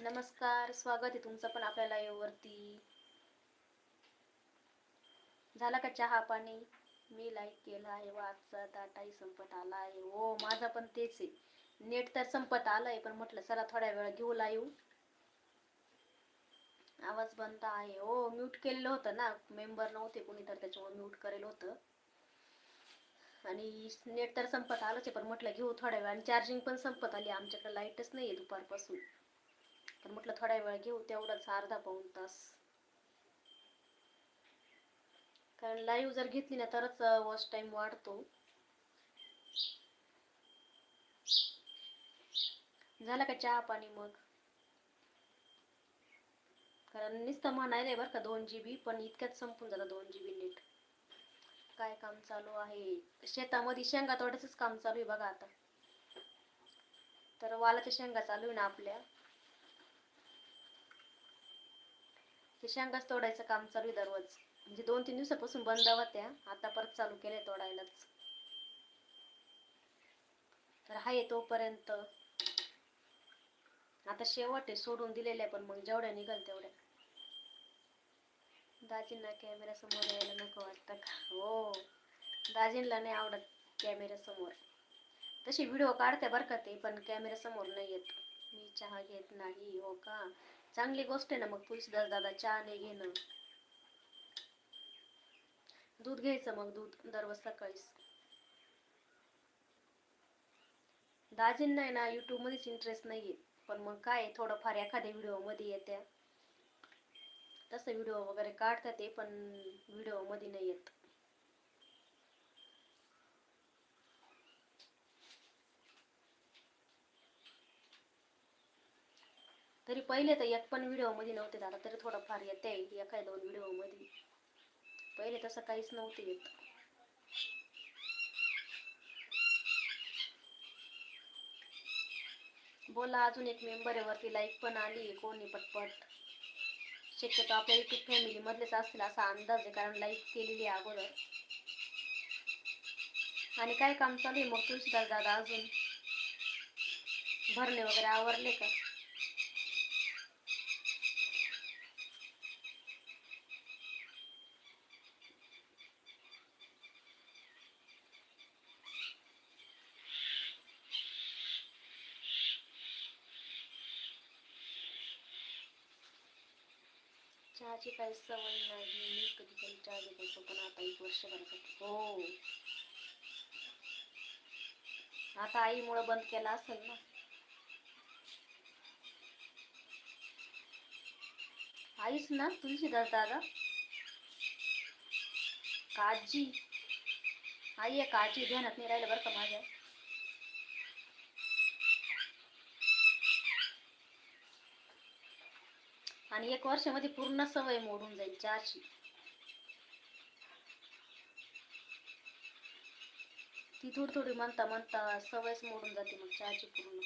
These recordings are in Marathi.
नमस्कार स्वागत आहे तुमचं पण आपल्या live वरती. झाला का चहा पाणी? मी लाईक केला आहे वाचा डाटाही संपत आला आहे. हो माझा पण तेच आहे. नेट तर संपत आलंय पण म्हटलं चला थोड्या वेळ घेऊ लाईव्ह आवाज बंद आहे. हो म्यूट केलेलं होतं ना. मेंबर नव्हते कोणी तर त्याच्यामुळे म्यूट करेल होतं. आणि नेट तर संपत आलंच आहे पण म्हटलं घेऊ थोड्या वेळ आणि चार्जिंग पण संपत आली. आमच्याकडे लाईटच नाही आहे दुपारपासून. तर म्हटलं थोडा वेळ घेऊ तेवढाच अर्धा पाऊण तास. कारण लाईव्ह जर घेतली ना तरच वॉच टाइम वाढतो. झाला का चहा पाणी मग? कारण नुसतं म्हणायला बरं का दोन जी बी पण इतक्यात संपून जातं दोन जी बी नीट काय काम चालू आहे? शेतामध्ये शेंगा तोडायचंच काम चालू आहे बघा आता. तर वालाच्या शेंगा चालू आहे ना आपल्या. ते शेंगाच तोडायचं काम चालू आहे दररोज. म्हणजे दोन तीन दिवसापासून बंद होत्या. आता परत चालू केले तोडायलाच. तर हाय तोपर्यंत. आता शेवट आहे सोडून दिलेल्या पण मग जेवढ्या निघाल तेवढ्या. दाजींना कॅमेरा समोर यायला नको वाटतं का? हो. दाजींना नाही आवडत कॅमेरा समोर. तशी व्हिडिओ काढते बरं का ते पण कॅमेरा समोर नाही येत. मी चहा घेत नाही हो का? चांगली गोष्ट आहे ना मग तुळशीदास दादा चहा नाही घेणं. दूध घ्यायचं मग दूध दररोज सकाळीच. दाजींना आहे ना युट्यूब मध्येच इंटरेस्ट नाहीये. पण मग काय थोडंफार एखाद्या व्हिडिओमध्ये येत्या. तसं व्हिडिओ वगैरे काढतात ते पण व्हिडिओमध्ये नाही येत. पहिले तर एक पण व्हिडिओमध्ये नव्हते दादा तरी थोडंफार येते एखाद्या दोन व्हिडिओमध्ये. पहिले तसं काहीच नव्हते येत. बोला अजून एक मेंबर आहे वरती लाईक पण आली आहे कोणी पटपट. शक्यतो आपल्या युट्यूब फॅमिली मधलेच असतील असा अंदाज आहे कारण लाईक केलेली आहे अगोदर. आणि काय काम चालू आहे मग तुळशीदास दादा अजून? भरणे वगैरे आवरले का? चहाची काही सवय नाही. मी कधी कधी चहा घेत असतो पण आता एक वर्षभरासाठी. हो. आता आईमुळे बंद केला असेल ना. आईच ना तुळशीदास दादा काजी आई आहे काजी ध्यानात नाही राहिलं बरं का माझ्या? आणि एक वर्षामध्ये पूर्ण सवय मोडून जाईल चहाची. ती थोडी थोडी म्हणता म्हणता सवयच मोडून जाते मग चहाची पूर्ण.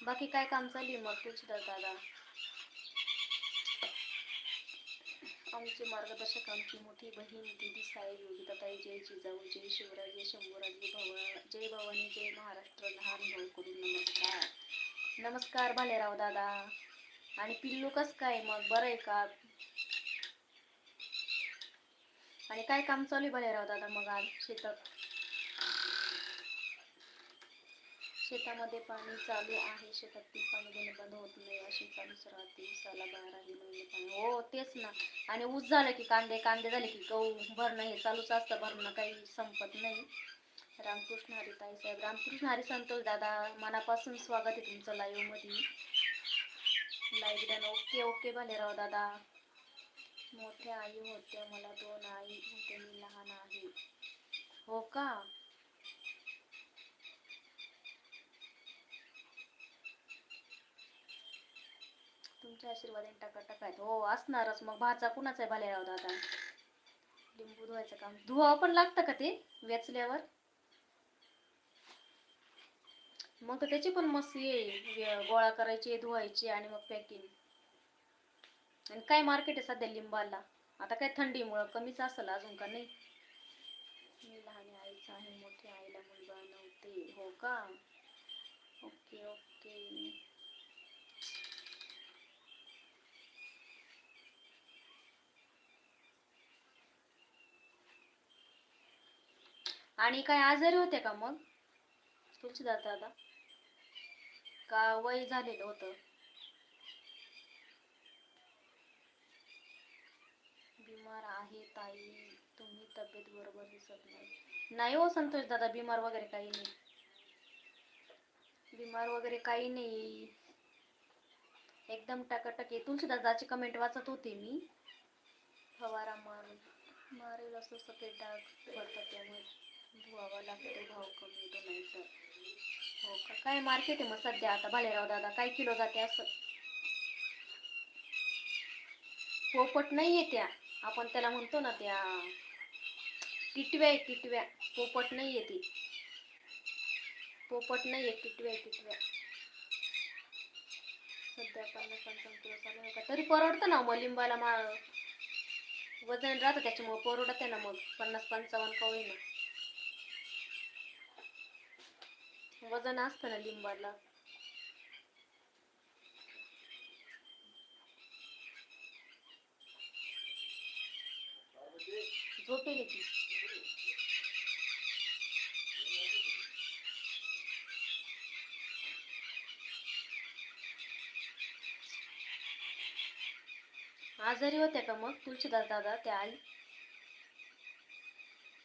बाकी काय काम चालू मग तुळशीदास दादा? आमचे मार्गदर्शक आमची मोठी बहीण दिदी साहेब योगिताताई जय जिजाऊ जय शिवराज जय शंभूराज जय भवा जय भवानी जय महाराष्ट्र लहान भाऊकडून नमस्कार. नमस्कार भालेराव दादा. आणि पिल्लू कस काय मग? बरं आहे का? आणि काय काम चालू आहे भालेराव दादा मग आज? शेतात? शेतामध्ये पाणी चालू आहे. शेतात पाणी देणं बंद होत नाही. अशी चालूच राहते उसाला बाराही महिने पाणी हो तेच ना. आणि ऊस झालं की कांदे कांदे झाले की गहू भरणं हे चालूच असतं. भरणं काही संपत नाही. रामकृष्ण हरी ताई साहेब. रामकृष्ण हरी संतोष दादा मनापासून स्वागत आहे तुमचं लाईव्हमध्ये live done okay okay Bhalerao दादा. मोठ्या आई होत्या. मला दोन आई होते. मी लहान आहे. हो का? तुमच्या आशीर्वादाने टाका टाकायत हो असणारच. मग भाचा कुणाचा आहे भालेराव दादा? लिंबू धुवायचं काम. धुवावं पण लागतं का ते? वेचल्यावर? मग तर त्याची पण मस्त येईल गोळा करायची धुवायची आणि मग पॅकिंग आणि काय मार्केट आहे सध्या लिंबाला? आता काय थंडीमुळं कमीच असेल अजून का नाही? मी लहान आईचा आहे मोठी आईला मुलगा नव्हते. हो का? Okay okay. आणि काय आजारी होते का मग? तुलसी दादा का वय झालेलं होतं? बिमार आहे ताई तुम्ही तब्येत बरोबर दिसत नाही. नाही हो संतोष दादा बिमार वगैरे काही नाही. बिमार वगैरे काही नाही. एकदम टाकाटक. आहे तुलसीदादाची कमेंट वाचत होते मी. फवारा मारून. मारेल असं सफेद डाग पडतात त्यामुळे. धुवावा लागतो भाव कमी होतो नाही तर. हो का? काय मार्केट आहे मग सध्या? आता भालेराव दादा काय किलो जाते असं? पोपट नाही आहे त्या. आपण त्याला म्हणतो ना त्या टिटव्या आहे टिटव्या. पोपट नाही आहे ती. पोपट नाही आहे टिटव्या आहे टिटव्या. सध्या पन्नास पंचावन्न किलो चालू आहे. हो का? तरी परवडतं ना मग लिंबाला मा वजन राहतं त्याच्यामुळे परवडत आहे ना मग. पन्नास पंचावन्न का होईना वजन असतं ना लिंबाला. झोपे घेतली. आजारी होत्या का मग तुळशीदास दादा? त्या आई?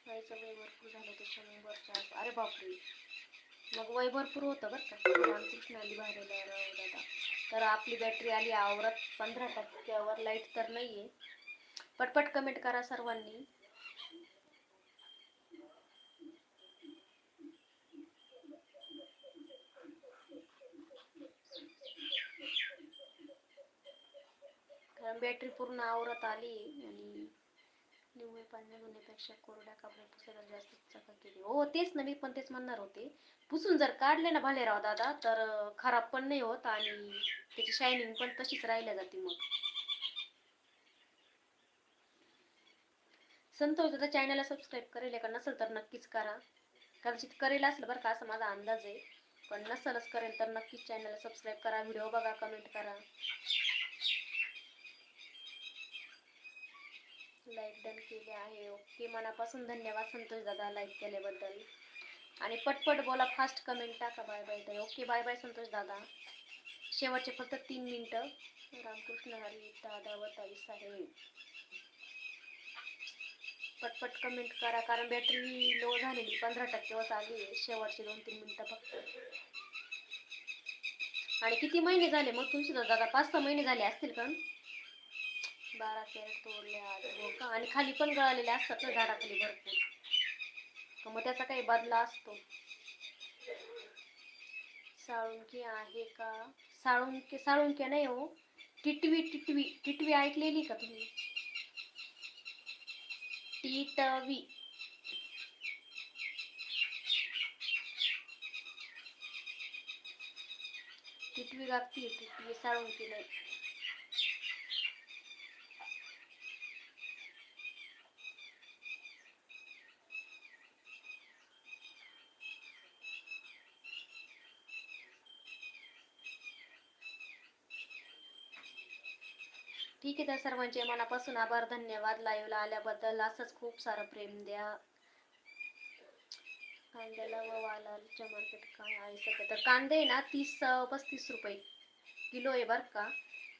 आईचं वय भरपूर झालं त्याच्या शंभरच्या अरे बापरे. मग वय भरपूर होतं बरं का. रामकृष्ण आली बाहेर दादा तर आपली बॅटरी आली आवरत पंधरा टक्क्यावर लाईट तर नाहीये. पटपट कमेंट करा सर्वांनी. बॅटरी पूर्ण आवरत आली आणि निव्वळ पांढऱ्या धुण्यापेक्षा कोरड्या कपड्यात पुसायला जास्त चकाक केली. हो तेच ना मी पण तेच म्हणणार होते. पुसून जर काढले ना भालेराव दादा तर खराब पण नाही होत आणि त्याची शायनिंग पण तशीच राहिल्या जाते मग. संतोष दादा चॅनलला सबस्क्राईब करेल का? नसेल तर नक्कीच करा. कदाचित करेल असलं बरं का असं माझा अंदाज आहे. पण नसलच करेल तर नक्कीच चॅनलला सबस्क्राईब करा व्हिडिओ बघा कमेंट करा. लाईक डन केले आहे. ओके मनापासून धन्यवाद संतोष दादा लाईक केल्याबद्दल. आणि पटपट बोला फास्ट कमेंट टाका बाय बाय ताई. ओके बाय बाय संतोष दादा. शेवटचे फक्त तीन मिनटं. रामकृष्ण हरी दादा व ताई साहेब. पटपट कमेंट करा कारण बॅटरी लो झालेली पंधरा टक्केवर आली आहे. शेवटचे दोन तीन मिनटं फक्त. आणि किती महिने झाले मग? तुमचे दादा पाच सहा महिने झाले असतील का बारा कॅरेट तोडले हो का? आणि खाली पण गळालेले असतात ना झाडाखाली भरपूर. मग त्याचा काही बदला असतो. साळुंकी आहे का? साळुंके साळुंके नाही हो. टिटवी टिटवी. टिटवी ऐकलेली का तुम्ही? टिटवी. टिटवी लागती टिटवी. साळुंकी नाही. ठीक आहे तर सर्वांचे मनापासून आभार धन्यवाद. लाईव्हला आल्याबद्दल असंच खूप सारं प्रेम द्या. कांद्याला व वालाच्या मार्केट काय आहे सध्या? तर कांदे ना तीस पस्तीस रुपये किलो आहे बरं का.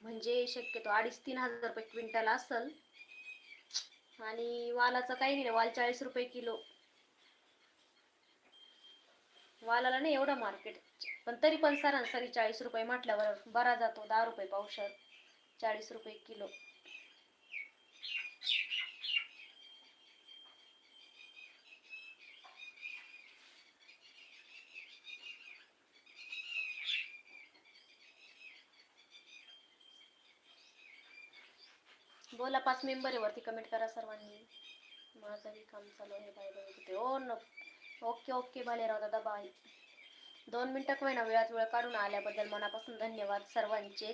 म्हणजे शक्यतो अडीच तीन हजार रुपये क्विंटल असल. आणि वालाचं काही नाही वाल चाळीस रुपये किलो. वालाला नाही एवढं मार्केट पण तरी पण सरासरी चाळीस रुपये म्हटल्यावर बरा जातो दहा रुपये पावशर. चाळीस रुपये किलो. बोला पाच मेंबर आहे वरती. कमेंट करा सर्वांनी. माझंही काम चालू आहे बाय बाय होते ओ न ओके ओके भालेराव दादा बाय दोन मिनिटं का वेळात वेळ काढून आल्याबद्दल मनापासून धन्यवाद सर्वांचे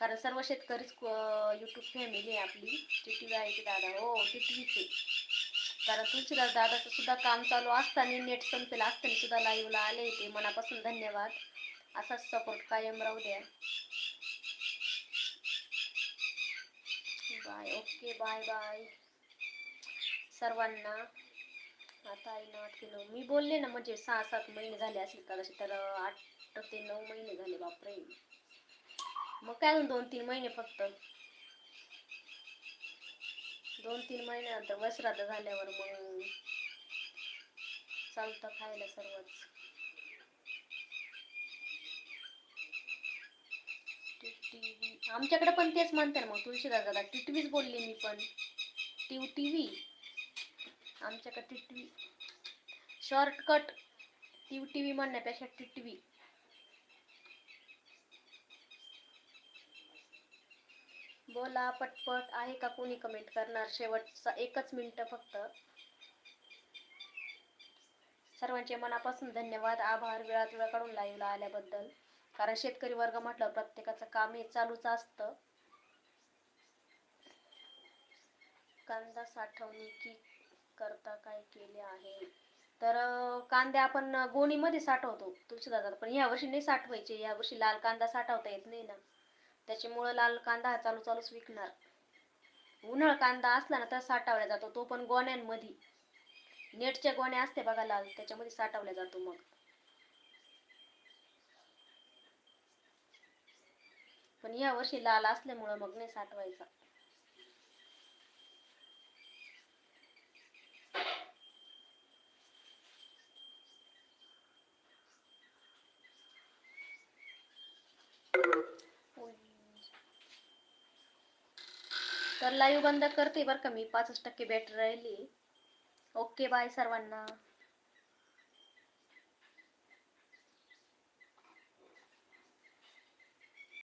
कारण सर्व शेतकरीच यूट्यूब फॅमिली आहे आपली. टिटवी आहे की दादा. हो टिटवीच आहे. कारण तुळशीदास दादाचं सुद्धा काम चालू असताना नेट संपेल असताना सुद्धा लाईव्हला आले ते. मनापासून धन्यवाद. असाच सपोर्ट कायम राहू द्या. बाय. Okay bye bye. सर्वांना. आता आहे ना आठ किलो. मी बोलले ना म्हणजे सहा सात महिने झाले असेल कदाचित तर आठ ते नऊ महिने झाले. बापरे. मग काय दोन तीन महिने फक्त? दोन तीन महिन्यानंतर वसरात झाल्यावर मग चालतं खायला सर्वच. आमच्याकडे पण तेच म्हणतात मग तुळशीदास दादा. टिटवीच बोलली मी पण. टीव टीव्ही आमच्याकडे टिटवी. शॉर्टकट टीव टीव्ही म्हणण्यापेक्षा टिटवी. बोला पटपट आहे का कोणी कमेंट करणार? शेवटचा एकच मिनिट फक्त. सर्वांचे मनापासून धन्यवाद. आभार. वेळात वेळ काढून लाईव्हला आल्याबद्दल. कारण शेतकरी वर्ग म्हटलं प्रत्येकाचं काम हे चालूच असतं. कांदा साठवणी की करता काय केले आहे? तर कांदे आपण गोणीमध्ये साठवतो तुळशीदादा पण या वर्षी नाही साठवायचे. या वर्षी लाल कांदा साठवता येत नाही ना. त्याच्यामुळं लाल कांदा हा चालू चालूच विकणार. उन्हाळ कांदा असला ना तर साठवला जातो तो पण गोण्यांमध्ये नेटच्या गोण्या असते बघा लाल त्याच्यामध्ये साठवला जातो मग. पण या वर्षी लाल असल्यामुळं मग नाही साठवायचा. तर लाईव्ह बंद करते बरं का मी. पाच टक्के बॅटरी राहिली. ओके बाय सर्वांना.